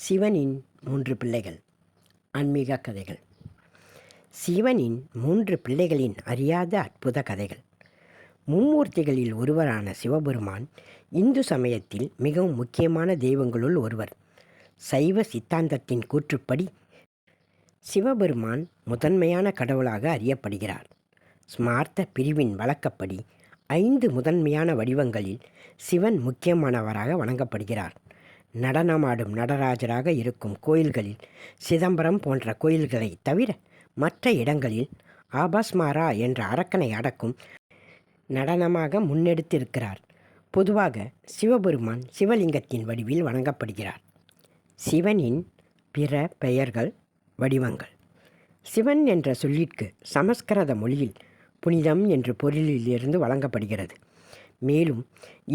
சிவனின் மூன்று பிள்ளைகள். ஆன்மீக கதைகள். சிவனின் மூன்று பிள்ளைகளின் அறியாத அற்புத கதைகள். மும்மூர்த்திகளில் ஒருவரான சிவபெருமான் இந்து சமயத்தில் மிகவும் முக்கியமான தெய்வங்களுள் ஒருவர். சைவ சித்தாந்தத்தின் கூற்றுப்படி சிவபெருமான் முதன்மையான கடவுளாக அறியப்படுகிறார். ஸ்மார்த்த பிரிவின் வழக்கப்படி ஐந்து முதன்மையான வடிவங்களில் சிவன் முக்கியமானவராக வணங்கப்படுகிறார். நடனமாடும் நடராஜராக இருக்கும் கோயில்களில் சிதம்பரம் போன்ற கோயில்களை தவிர மற்ற இடங்களில் ஆபாஸ்மாரா என்ற அரக்கனை அடக்கும் நடனமாக முன்னெடுத்திருக்கிறார். பொதுவாக சிவபெருமான் சிவலிங்கத்தின் வடிவில் வணங்கப்படுகிறார். சிவனின் பிற பெயர்கள் வடிவங்கள். சிவன் என்ற சொல்லிற்கு சமஸ்கிருத மொழியில் புனிதம் என்ற பொருளிலிருந்து வழங்கப்படுகிறது. மேலும்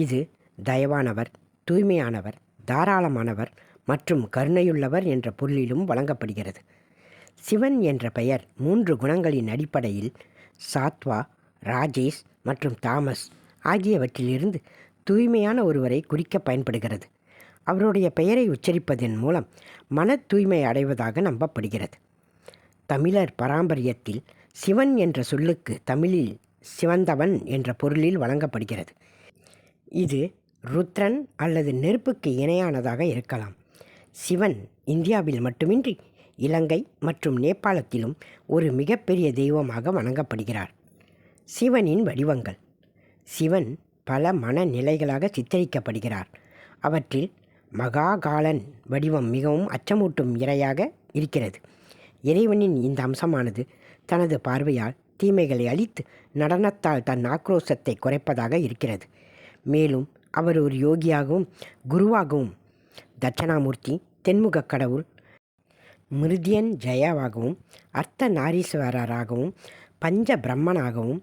இது தயவானவர் தூய்மையானவர் தாராளமானவர் மற்றும் கருணையுள்ளவர் என்ற பொருளிலும் வழங்கப்படுகிறது. சிவன் என்ற பெயர் மூன்று குணங்களின் அடிப்படையில் சாத்வா ராஜேஷ் மற்றும் தாமஸ் ஆகியவற்றிலிருந்து தூய்மையான ஒருவரை குறிக்க பயன்படுகிறது. அவருடைய பெயரை உச்சரிப்பதன் மூலம் மன தூய்மை அடைவதாக நம்பப்படுகிறது. தமிழர் பாரம்பரியத்தில் சிவன் என்ற சொல்லுக்கு தமிழில் சிவந்தவன் என்ற பொருளில் வழங்கப்படுகிறது. இது ருத்ரன் அல்லது நெருப்புக்கு இணையானதாக இருக்கலாம். சிவன் இந்தியாவில் மட்டுமின்றி இலங்கை மற்றும் நேபாளத்திலும் ஒரு மிகப்பெரிய தெய்வமாக வணங்கப்படுகிறார். சிவனின் வடிவங்கள். சிவன் பல மனநிலைகளாக சித்தரிக்கப்படுகிறார். அவற்றில் மகாகாலன் வடிவம் மிகவும் அச்சமூட்டும் இரையாக இருக்கிறது. இறைவனின் இந்த அம்சமானது தனது பார்வையால் தீமைகளை அழித்து நடனத்தால் தன் ஆக்ரோஷத்தை குறைப்பதாக இருக்கிறது. மேலும் அவர் ஒரு யோகியாகவும் குருவாகவும். தட்சணாமூர்த்தி தென்முக கடவுள். மிருதியன் ஜெயாவாகவும் அர்த்த நாரீஸ்வரராகவும் பஞ்ச பிரம்மனாகவும்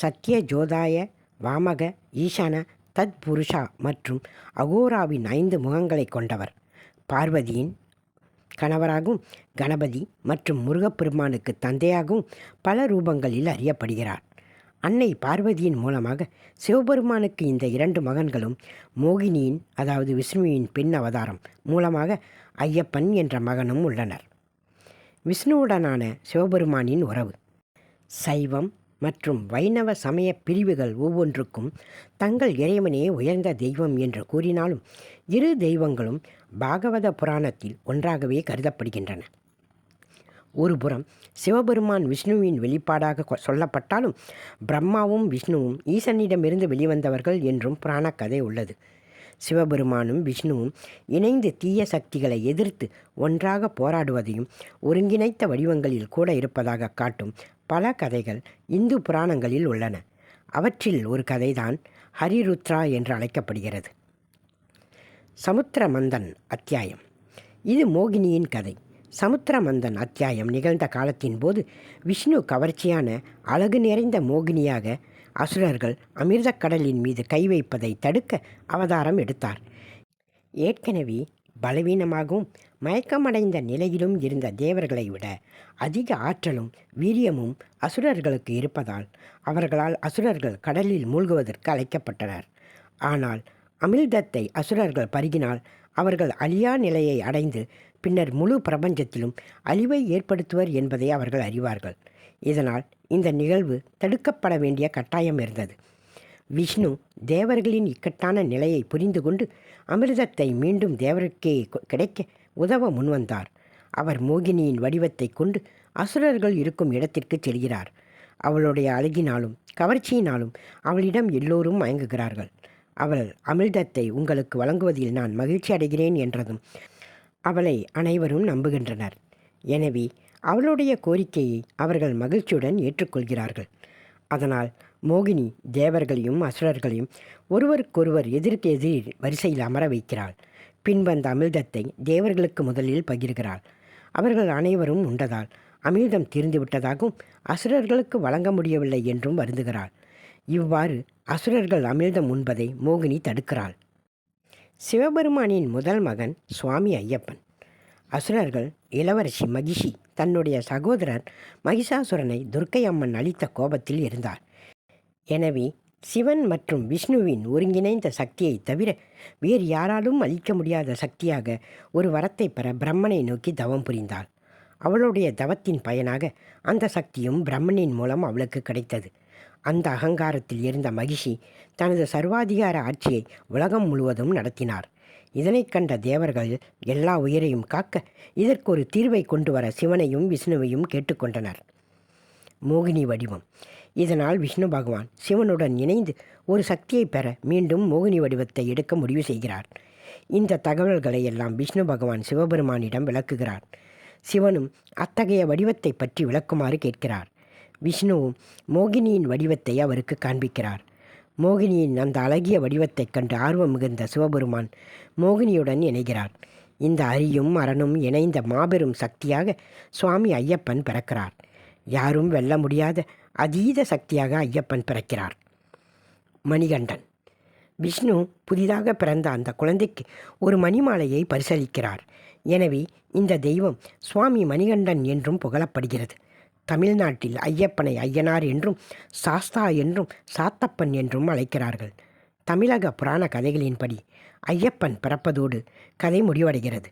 சத்ய ஜோதாய வாமக ஈசான தத் புருஷா மற்றும் அகோராவின் ஐந்து முகங்களை கொண்டவர். பார்வதியின் கணவராகவும் கணபதி மற்றும் முருகப்பெருமானுக்கு தந்தையாகவும் பல ரூபங்களில் அறியப்படுகிறார். அன்னை பார்வதியின் மூலமாக சிவபெருமானுக்கு இந்த இரண்டு மகன்களும் மோகினியின் அதாவது விஷ்ணுவின் பெண் அவதாரம் மூலமாக ஐயப்பன் என்ற மகனும் உள்ளனர். விஷ்ணுவுடனான சிவபெருமானின் உறவு. சைவம் மற்றும் வைணவ சமய பிரிவுகள் ஒவ்வொன்றுக்கும் தங்கள் இறைவனே உயர்ந்த தெய்வம் என்று கூறினாலும் இரு தெய்வங்களும் பாகவத புராணத்தில் ஒன்றாகவே கருதப்படுகின்றன. ஒருபுறம் சிவபெருமான் விஷ்ணுவின் வெளிப்பாடாக கொ- சொல்லப்பட்டாலும் பிரம்மாவும் விஷ்ணுவும் ஈசனிடமிருந்து வெளிவந்தவர்கள் என்றும் புராணக் கதை உள்ளது. சிவபெருமானும் விஷ்ணுவும் இணைந்து தீய சக்திகளை எதிர்த்து ஒன்றாக போராடுவதையும் ஒருங்கிணைத்த வடிவங்களில் கூட இருப்பதாக காட்டும் பல கதைகள் இந்து புராணங்களில் உள்ளன. அவற்றில் ஒரு கதைதான் ஹரிருத்ரா என்று அழைக்கப்படுகிறது. சமுத்திர மந்தன் அத்தியாயம். இது மோகினியின் கதை. சமுத்திரமந்தன் அத்தியாயம் நிகழ்ந்த காலத்தின் போது விஷ்ணு கவர்ச்சியான அழகு நிறைந்த மோகினியாக அசுரர்கள் அமிர்தக்கடலின் மீது கை வைப்பதை தடுக்க அவதாரம் எடுத்தார். ஏற்கனவே பலவீனமாகவும் மயக்கமடைந்த நிலையிலும் இருந்த தேவர்களை விட அதிக ஆற்றலும் வீரியமும் அசுரர்களுக்கு இருப்பதால் அவர்களால் அசுரர்கள் கடலில் மூழ்குவதற்கு அழைக்கப்பட்டனர். ஆனால் அமிர்தத்தை அசுரர்கள் பருகினால் அவர்கள் அழியா நிலையை அடைந்து பின்னர் முழு பிரபஞ்சத்திலும் அழிவை ஏற்படுத்துவர் என்பதை அவர்கள் அறிவார்கள். இதனால் இந்த நிகழ்வு தடுக்கப்பட வேண்டிய கட்டாயம் இருந்தது. விஷ்ணு தேவர்களின் இக்கட்டான நிலையை புரிந்து கொண்டு அமிர்தத்தை மீண்டும் தேவருக்கே கிடைக்க உதவ முன்வந்தார். அவர் மோகினியின் வடிவத்தை கொண்டு அசுரர்கள் இருக்கும் இடத்திற்கு செல்கிறார். அவளுடைய அழகினாலும் கவர்ச்சியினாலும் அவளிடம் எல்லோரும் மயங்குகிறார்கள். அவள் அமிர்தத்தை உங்களுக்கு வழங்குவதில் நான் மகிழ்ச்சி அடைகிறேன் என்றதும் அவளை அனைவரும் நம்புகின்றனர். எனவே அவளுடைய கோரிக்கையை அவர்கள் மகிழ்ச்சியுடன் ஏற்றுக்கொள்கிறார்கள். அதனால் மோகினி தேவர்களையும் அசுரர்களையும் ஒருவருக்கொருவர் எதிர்க்கு எதிர் வரிசையில் அமர வைக்கிறாள். பின் வந்த அமிர்தத்தை தேவர்களுக்கு முதலில் பகிர்கிறாள். அவர்கள் அனைவரும் உண்டதால் அமிர்தம் தீர்ந்துவிட்டதாகவும் அசுரர்களுக்கு வழங்க முடியவில்லை என்றும் வருந்துகிறாள். இவ்வாறு அசுரர்கள் அமிர்தம் உண்பதை மோகினி தடுக்கிறாள். சிவபெருமானின் முதல் மகன் சுவாமி ஐயப்பன். அசுரர்கள் இளவரசி மகிஷி தன்னுடைய சகோதரர் மகிஷாசுரனை துர்க்கை அம்மன் அளித்த கோபத்தில் இருந்தார். எனவே சிவன் மற்றும் விஷ்ணுவின் ஒருங்கிணைந்த சக்தியை தவிர வேறு யாராலும் அளிக்க முடியாத சக்தியாக ஒரு வரத்தை பெற பிரம்மனை நோக்கி தவம் புரிந்தாள். அவளுடைய தவத்தின் பயனாக அந்த சக்தியும் பிரம்மனின் மூலம் அவளுக்கு கிடைத்தது. அந்த அகங்காரத்தில் இருந்த மகிஷி தனது சர்வாதிகார ஆட்சியை உலகம் முழுவதும் நடத்தினார். இதனைக் கண்ட தேவர்கள் எல்லா உயிரையும் காக்க இதற்கு ஒரு தீர்வை கொண்டு வர சிவனையும் விஷ்ணுவையும் கேட்டுக்கொண்டனர். மோகினி வடிவம். இதனால் விஷ்ணு பகவான் சிவனுடன் இணைந்து ஒரு சக்தியை பெற மீண்டும் மோகினி வடிவத்தை எடுக்க முடிவு செய்கிறார். இந்த தகவல்களை எல்லாம் விஷ்ணு பகவான் சிவபெருமானிடம் விளக்குகிறார். சிவனும் அத்தகைய வடிவத்தை பற்றி விளக்குமாறு கேட்கிறார். விஷ்ணு மோகினியின் வடிவத்தை அவருக்கு காண்பிக்கிறார். மோகினியின் அந்த அழகிய வடிவத்தைக் கண்டு ஆர்வம் மிகுந்த சிவபெருமான் மோகினியுடன் இணைகிறார். இந்த அரியும் அரணும் இணைந்த மாபெரும் சக்தியாக சுவாமி ஐயப்பன் பிறக்கிறார். யாரும் வெல்ல முடியாத அதீத சக்தியாக ஐயப்பன் பிறக்கிறார். மணிகண்டன். விஷ்ணு புதிதாக பிறந்த அந்த குழந்தைக்கு ஒரு மணிமாலையை பரிசளிக்கிறார். எனவே இந்த தெய்வம் சுவாமி மணிகண்டன் என்றும் புகழப்படுகிறது. தமிழ்நாட்டில் ஐயப்பனை ஐயனார் என்றும் சாஸ்தா என்றும் சாத்தப்பன் என்றும் அழைக்கிறார்கள். தமிழக புராண கதைகளின்படி ஐயப்பன் பிறப்பதோடு கதை முடிவடைகிறது.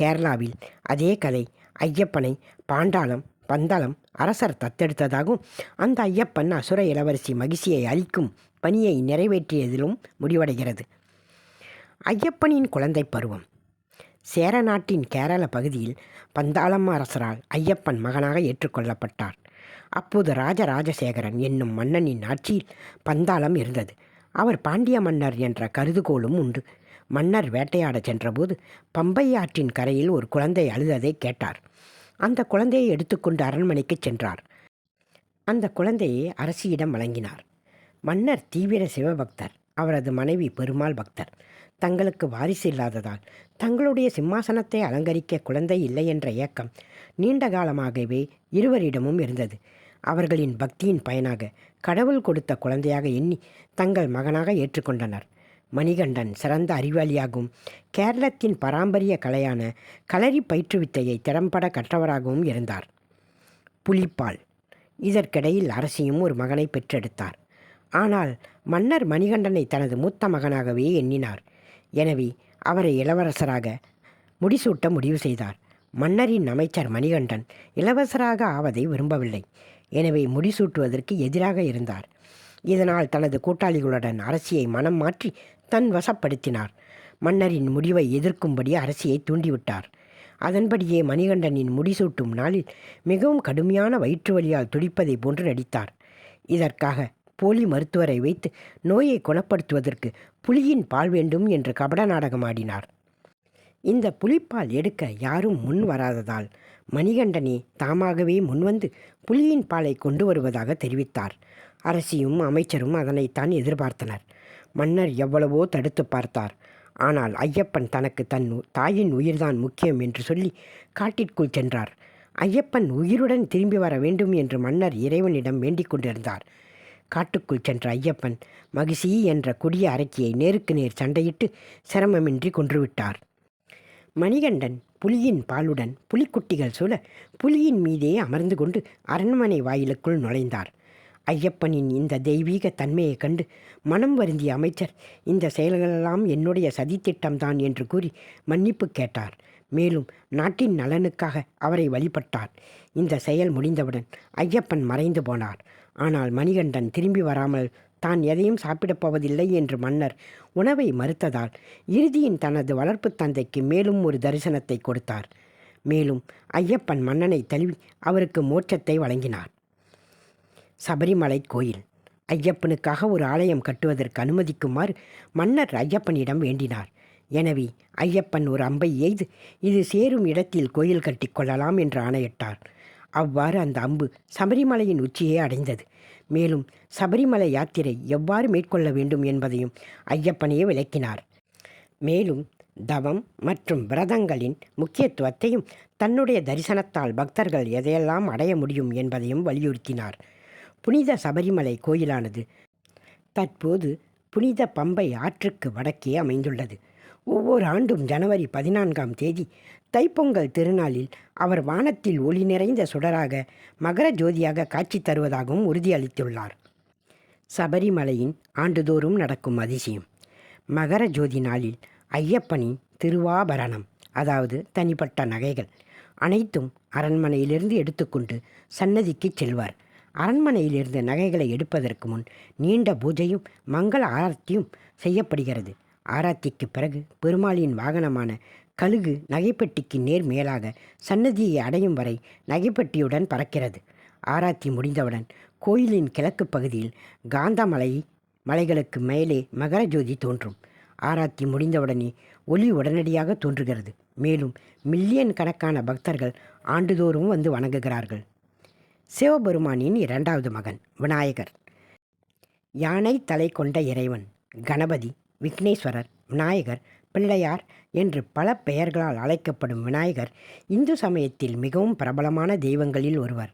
கேரளாவில் அதே கதை ஐயப்பனை பாண்டாளம் பந்தளம் அரசர் தத்தெடுத்ததாகவும் அந்த ஐயப்பன் அசுர இளவரசி மகிழ்ச்சியை அளிக்கும் பணியை நிறைவேற்றியதிலும் முடிவடைகிறது. ஐயப்பனின் குழந்தை பருவம் சேர நாட்டின் கேரள பகுதியில் பந்தாளம் அரசரால் ஐயப்பன் மகனாக ஏற்றுக்கொள்ளப்பட்டார். அப்போது ராஜராஜசேகரன் என்னும் மன்னனின் ஆட்சியில் பந்தாளம் இருந்தது. அவர் பாண்டிய மன்னர் என்ற கருதுகோளும் உண்டு. மன்னர் வேட்டையாடச் சென்றபோது பம்பை ஆற்றின் கரையில் ஒரு குழந்தை அழுததை கேட்டார். அந்த குழந்தையை எடுத்துக்கொண்டு அரண்மனைக்கு சென்றார். அந்த குழந்தையை அரசியிடம் வழங்கினார். மன்னர் தீவிர சிவபக்தர். அவரது மனைவி பெருமாள் பக்தர். தங்களுக்கு வாரிசு இல்லாததால் தங்களுடைய சிம்மாசனத்தை அலங்கரிக்க குழந்தை இல்லை என்ற ஏக்கம் நீண்ட காலமாகவே இருவரிடமும் இருந்தது. அவர்களின் பக்தியின் பயனாக கடவுள் கொடுத்த குழந்தையாக எண்ணி தங்கள் மகனாக ஏற்றுக்கொண்டனர். மணிகண்டன் சிறந்த அறிவாளியாகவும் கேரளத்தின் பாரம்பரிய கலையான களரி பயிற்றுவித்தையை திறம்பட கற்றவராகவும் இருந்தார். புலிப்பால். இதற்கிடையில் அரசியும் ஒரு மகனை பெற்றெடுத்தார். ஆனால் மன்னர் மணிகண்டனை தனது மூத்த மகனாகவே எண்ணினார். எனவே அவரை இளவரசராக முடிசூட்ட முடிவு செய்தார். மன்னரின் அமைச்சர் மணிகண்டன் இளவரசராக ஆவதை விரும்பவில்லை. எனவே முடிசூட்டுவதற்கு எதிராக இருந்தார். இதனால் தனது கூட்டாளிகளுடன் அரசியை மனம் மாற்றி தன் வசப்படுத்தினார். மன்னரின் முடிவை எதிர்க்கும்படி அரசியை தூண்டிவிட்டார். அதன்படியே மணிகண்டனின் முடிசூட்டும் நாளில் மிகவும் கடுமையான வயிற்று வலியால் துடிப்பதை போன்று நடித்தார். இதற்காக போலி மருத்துவரை வைத்து நோயை குணப்படுத்துவதற்கு புலியின் பால் வேண்டும் என்று கபட நாடகமாடினார் இந்த புலிப்பால் எடுக்க யாரும் முன் வராததால் மணிகண்டனே தாமாகவே முன்வந்து புலியின் பாலை கொண்டு வருவதாக தெரிவித்தார். அரசியும் அமைச்சரும் அதனைத்தான் எதிர்பார்த்தனர். மன்னர் எவ்வளவோ தடுத்து பார்த்தார். ஆனால் ஐயப்பன் தனக்கு தன் தாயின் உயிர்தான் முக்கியம் என்று சொல்லி காட்டிற்குள் சென்றார். ஐயப்பன் உயிருடன் திரும்பி வர வேண்டும் என்று மன்னர் இறைவனிடம் வேண்டிக் கொண்டிருந்தார். காட்டுக்குள் சென்ற ஐயப்பன் மகிஷி என்ற கொடிய அரக்கியை நேருக்கு நேர் சண்டையிட்டு சிரமமின்றி கொன்றுவிட்டார். மணிகண்டன் புலியின் பாலுடன் புலிக்குட்டிகள் சூழ புலியின் மீதே அமர்ந்து கொண்டு அரண்மனை வாயிலுக்குள் நுழைந்தார். ஐயப்பனின் இந்த தெய்வீக தன்மையைக் கண்டு மனம் வருந்திய அமைச்சர் இந்த செயல்களெல்லாம் என்னுடைய சதித்திட்டம்தான் என்று கூறி மன்னிப்பு கேட்டார். மேலும் நாட்டின் நலனுக்காக அவரை வழிபட்டார். இந்த செயல் முடிந்தவுடன் ஐயப்பன் மறைந்து போனார். ஆனால் மணிகண்டன் திரும்பி வராமல் தான் எதையும் சாப்பிடப் போவதில்லை என்று மன்னர் உணவை மறுத்ததால் இறுதியின் தனது வளர்ப்பு தந்தைக்கு மேலும் ஒரு தரிசனத்தை கொடுத்தார். மேலும் ஐயப்பன் மன்னனை தழுவி அவருக்கு மோட்சத்தை வழங்கினார். சபரிமலை கோயில். ஐயப்பனுக்காக ஒரு ஆலயம் கட்டுவதற்கு அனுமதிக்குமாறு மன்னர் ஐயப்பனிடம் வேண்டினார். எனவே ஐயப்பன் ஒரு அம்பை எய்து இது சேரும் இடத்தில் கோயில் கட்டிக்கொள்ளலாம் என்று ஆணையிட்டார். அவ்வாறு அந்த அம்பு சபரிமலையின் உச்சியை அடைந்தது. மேலும் சபரிமலை யாத்திரை எவ்வாறு மேற்கொள்ள வேண்டும் என்பதையும் ஐயப்பனையே விளக்கினார். மேலும் தவம் மற்றும் விரதங்களின் முக்கியத்துவத்தையும் தன்னுடைய தரிசனத்தால் பக்தர்கள் எதையெல்லாம் அடைய முடியும் என்பதையும் வலியுறுத்தினார். புனித சபரிமலை கோயிலானது தற்போது புனித பம்பை ஆற்றுக்கு வடக்கே அமைந்துள்ளது. ஒவ்வொரு ஆண்டும் ஜனவரி பதினான்காம் தேதி தைப்பொங்கல் திருநாளில் அவர் வானத்தில் ஒளி நிறைந்த சுடராக மகர ஜோதியாக காட்சி தருவதாகவும் உறுதியளித்துள்ளார். சபரிமலையின் ஆண்டுதோறும் நடக்கும் அதிசயம். மகர ஜோதி நாளில் ஐயப்பனின் திருவாபரணம் அதாவது தனிப்பட்ட நகைகள் அனைத்தும் அரண்மனையிலிருந்து எடுத்துக்கொண்டு சன்னதிக்கு செல்வார். அரண்மனையிலிருந்து நகைகளை எடுப்பதற்கு முன் நீண்ட பூஜையும் மங்கள ஆரத்தியும் செய்யப்படுகிறது. ஆராத்திக்கு பிறகு பெருமாளின் வாகனமான கழுகு நகைப்பெட்டிக்கு நேர் மேலாக சன்னதியை அடையும் வரை நகைப்பெட்டியுடன் பறக்கிறது. ஆராத்தி முடிந்தவுடன் கோயிலின் கிழக்கு பகுதியில் காந்தமலை மலைகளுக்கு மேலே மகர ஜோதி தோன்றும். ஆராத்தி முடிந்தவுடனே ஒளி உடனடியாக தோன்றுகிறது. மேலும் மில்லியன் கணக்கான பக்தர்கள் ஆண்டுதோறும் வந்து வணங்குகிறார்கள். சிவபெருமானின் இரண்டாவது மகன் விநாயகர். யானை தலை கொண்ட இறைவன் கணபதி. விக்னேஸ்வரர் விநாயகர் பிள்ளையார் என்று பல பெயர்களால் அழைக்கப்படும் விநாயகர் இந்து சமயத்தில் மிகவும் பிரபலமான தெய்வங்களில் ஒருவர்.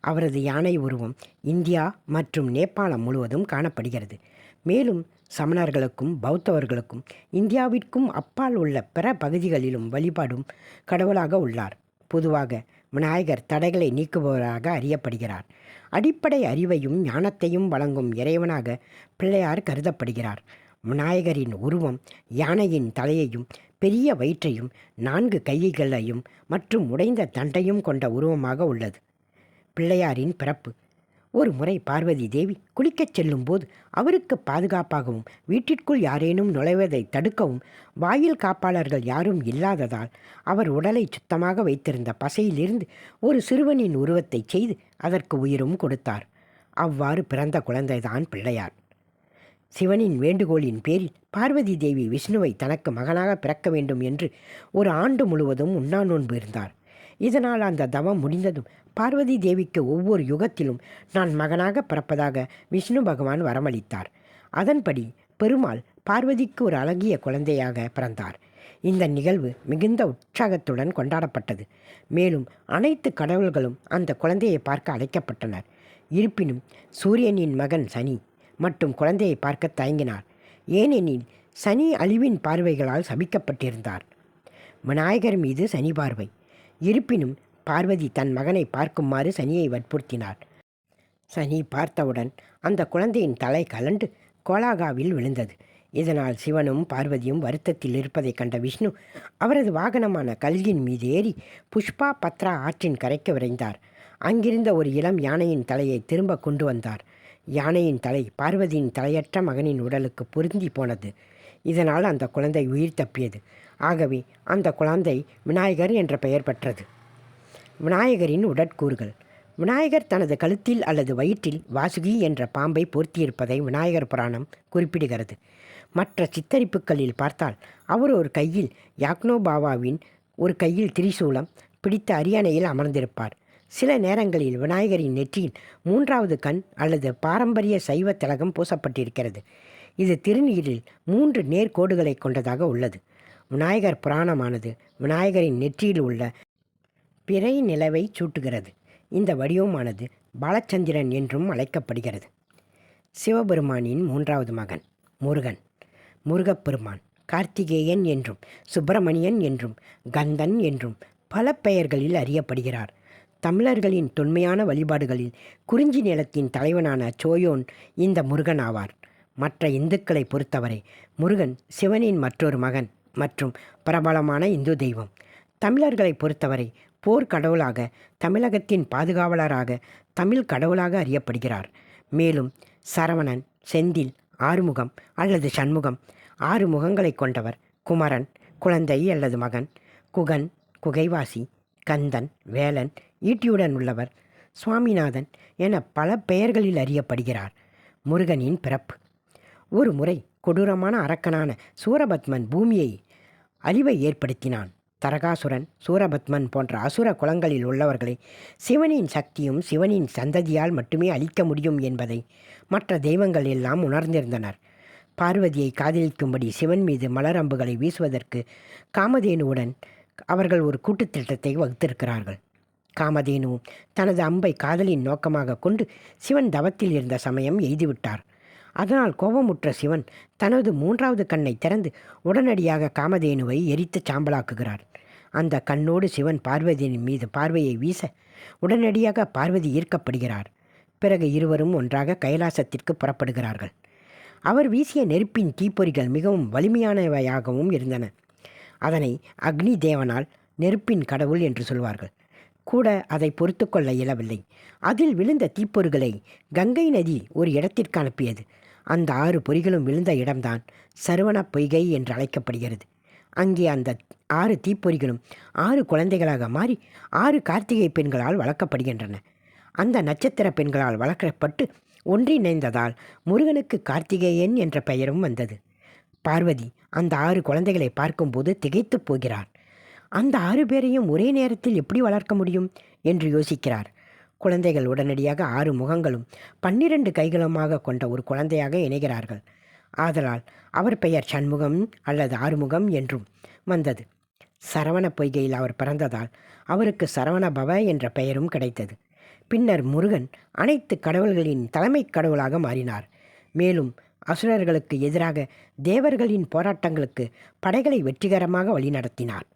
அவரது யானை உருவம் இந்தியா மற்றும் நேபாளம் முழுவதும் காணப்படுகிறது. மேலும் சமணர்களுக்கும் பௌத்தவர்களுக்கும் இந்தியாவிற்கும் அப்பால் உள்ள பிற பகுதிகளிலும் வழிபாடும் கடவுளாக உள்ளார். பொதுவாக விநாயகர் தடைகளை நீக்குபவராக அறியப்படுகிறார். அடிப்படை அறிவையும் ஞானத்தையும் வழங்கும் இறைவனாக பிள்ளையார் கருதப்படுகிறார். விநாயகரின் உருவம் யானையின் தலையையும் பெரிய வயிற்றையும் நான்கு கைகளையும் மற்றும் உடைந்த தண்டையும் கொண்ட உருவமாக உள்ளது. பிள்ளையாரின் பிறப்பு. ஒரு முறை பார்வதி தேவி குளிக்கச் செல்லும்போது அவருக்கு பாதுகாப்பாகவும் வீட்டிற்குள் யாரேனும் நுழைவதை தடுக்கவும் வாயில் காப்பாளர்கள் யாரும் இல்லாததால் அவர் உடலை சுத்தமாக வைத்திருந்த பசையிலிருந்து ஒரு சிறுவனின் உருவத்தை செய்து அதற்கு உயிரும் கொடுத்தார். அவ்வாறு பிறந்த குழந்தைதான் பிள்ளையார். சிவனின் வேண்டுகோளின் பேரில் பார்வதி தேவி விஷ்ணுவை தனக்கு மகனாக பிறக்க வேண்டும் என்று ஒரு ஆண்டு முழுவதும் உண்ணா நோன்பு இருந்தார். இதனால் அந்த தவம் முடிந்ததும் பார்வதி தேவிக்கு ஒவ்வொரு யுகத்திலும் நான் மகனாக பிறப்பதாக விஷ்ணு பகவான் வரமளித்தார். அதன்படி பெருமாள் பார்வதிக்கு ஒரு அழகிய குழந்தையாக பிறந்தார். இந்த நிகழ்வு மிகுந்த உற்சாகத்துடன் கொண்டாடப்பட்டது. மேலும் அனைத்து கடவுள்களும் அந்த குழந்தையை பார்க்க அழைக்கப்பட்டனர். இருப்பினும் சூரியனின் மகன் சனி மட்டும் குழந்தையை பார்க்க தயங்கினார் ஏனெனில் சனி அழிவின் பார்வைகளால் சபிக்கப்பட்டிருந்தார். விநாயகர் மீது சனி பார்வை. இருப்பினும் பார்வதி தன் மகனை பார்க்குமாறு சனியை வற்புறுத்தினார் சனி பார்த்தவுடன் அந்த குழந்தையின் தலை கலண்டு கோலாகாவில் விழுந்தது. இதனால் சிவனும் பார்வதியும் வருத்தத்தில் இருப்பதைக் கண்ட விஷ்ணு அவரது வாகனமான கல்கின் மீது ஏறி புஷ்பா பத்ரா ஆற்றின் கரைக்கு விரைந்தார். அங்கிருந்த ஒரு இளம் யானையின் தலையை திரும்ப கொண்டு வந்தார். யானையின் தலை பார்வதியின் தலையற்ற மகனின் உடலுக்கு பொருந்தி போனது. இதனால் அந்த குழந்தை உயிர் தப்பியது. ஆகவே அந்த குழந்தை விநாயகர் என்ற பெயர் பெற்றது. விநாயகரின் உடற்கூறுகள். விநாயகர் தனது கழுத்தில் அல்லது வயிற்றில் வாசுகி என்ற பாம்பை பொருத்தியிருப்பதை விநாயகர் புராணம் குறிப்பிடுகிறது. மற்ற சித்தரிப்புகளில் பார்த்தால் அவர் ஒரு கையில் யாக்னோபாவாவின் ஒரு கையில் திரிசூலம் பிடித்த அரியணையில் அமர்ந்திருப்பார். சில நேரங்களில் விநாயகரின் நெற்றியில் மூன்றாவது கண் அல்லது பாரம்பரிய சைவ திலகம் பூசப்பட்டிருக்கிறது. இது திருநீரில் மூன்று நேர்கோடுகளை கொண்டதாக உள்ளது. விநாயகர் புராணமானது விநாயகரின் நெற்றியில் உள்ள பிறை நிலவை சூட்டுகிறது. இந்த வடிவமானது பாலச்சந்திரன் என்றும் அழைக்கப்படுகிறது. சிவபெருமானின் மூன்றாவது மகன் முருகன். முருகப்பெருமான் கார்த்திகேயன் என்றும் சுப்பிரமணியன் என்றும் கந்தன் என்றும் பல பெயர்களில் அறியப்படுகிறார். தமிழர்களின் தொன்மையான வழிபாடுகளில் குறிஞ்சி நிலத்தின் தலைவனான சோயோன் இந்த முருகன் ஆவார். மற்ற இந்துக்களை பொறுத்தவரை முருகன் சிவனின் மற்றொரு மகன் மற்றும் பிரபலமான இந்து தெய்வம். தமிழர்களை பொறுத்தவரை போர் கடவுளாக தமிழகத்தின் பாதுகாவலராக தமிழ் கடவுளாக அறியப்படுகிறார். மேலும் சரவணன் செந்தில் ஆறுமுகம் அல்லது சண்முகம் ஆறு முகங்களை கொண்டவர். குமரன் குழந்தை அல்லது மகன். குகன் குகைவாசி கந்தன் வேலன் ஈட்டியுடன் உள்ளவர். சுவாமிநாதன் என பல பெயர்களில் அறியப்படுகிறார். முருகனின் பிறப்பு. ஒரு முறை கொடூரமான அரக்கனான சூரபத்மன் பூமியை அழிவை ஏற்படுத்தினான். தரகாசுரன் சூரபத்மன் போன்ற அசுர குலங்களில் உள்ளவர்களை சிவனின் சக்தியும் சிவனின் சந்ததியால் மட்டுமே அழிக்க முடியும் என்பதை மற்ற தெய்வங்கள் எல்லாம் உணர்ந்திருந்தனர். பார்வதியை காதலிக்கும்படி சிவன் மீது மலரம்புகளை வீசுவதற்கு காமதேனுவுடன் அவர்கள் ஒரு கூட்டுத் திட்டத்தை வகுத்திருக்கிறார்கள். காமதேனுவும் தனது அம்பை காதலின் நோக்கமாக கொண்டு சிவன் தவத்தில் இருந்த சமயம் எய்துவிட்டார். அதனால் கோபமுற்ற சிவன் தனது மூன்றாவது கண்ணை திறந்து உடனடியாக காமதேனுவை எரித்து சாம்பலாக்குகிறார். அந்த கண்ணோடு சிவன் பார்வதியின் மீது பார்வையை வீச உடனடியாக பார்வதி ஈர்க்கப்படுகிறார். பிறகு இருவரும் ஒன்றாக கைலாசத்திற்கு புறப்படுகிறார்கள். அவர் வீசிய நெருப்பின் தீப்பொறிகள் மிகவும் வலிமையானவையாகவும் இருந்தன. அதனை அக்னி தேவனால் நெருப்பின் கடவுள் என்று சொல்வார்கள். கூட அதை பொறுத்து கொள்ள இயலவில்லை. அதில் விழுந்த தீப்பொறிகளை கங்கை நதி ஒரு இடத்திற்கு அனுப்பியது. அந்த ஆறு பொறிகளும் விழுந்த இடம்தான் சரவண பொய்கை என்று அழைக்கப்படுகிறது. அங்கே அந்த ஆறு தீப்பொறிகளும் ஆறு குழந்தைகளாக மாறி ஆறு கார்த்திகை பெண்களால் வளர்க்கப்படுகின்றன. அந்த நட்சத்திர பெண்களால் வளர்க்கப்பட்டு ஒன்றிணைந்ததால் முருகனுக்கு கார்த்திகேயன் என்ற பெயரும் வந்தது. பார்வதி அந்த ஆறு குழந்தைகளை பார்க்கும்போது திகைத்துப் போகிறார் அந்த ஆறு பேரையும் ஒரே நேரத்தில் எப்படி வளர்க்க முடியும்? என்று யோசிக்கிறார். குழந்தைகள் உடனடியாக ஆறு முகங்களும் பன்னிரண்டு கைகளுமாக கொண்ட ஒரு குழந்தையாக இணைகிறார்கள். ஆதலால் அவர் பெயர் சண்முகம் அல்லது ஆறுமுகம் என்றும் வந்தது. சரவண பொய்கையில் அவர் பிறந்ததால் அவருக்கு சரவண பவ என்ற பெயரும் கிடைத்தது. பின்னர் முருகன் அனைத்து கடவுள்களின் தலைமை கடவுளாக மாறினார். மேலும் அசுரர்களுக்கு எதிராக தேவர்களின் போராட்டங்களுக்கு படைகளை வெற்றிகரமாக வழிநடத்தினார்.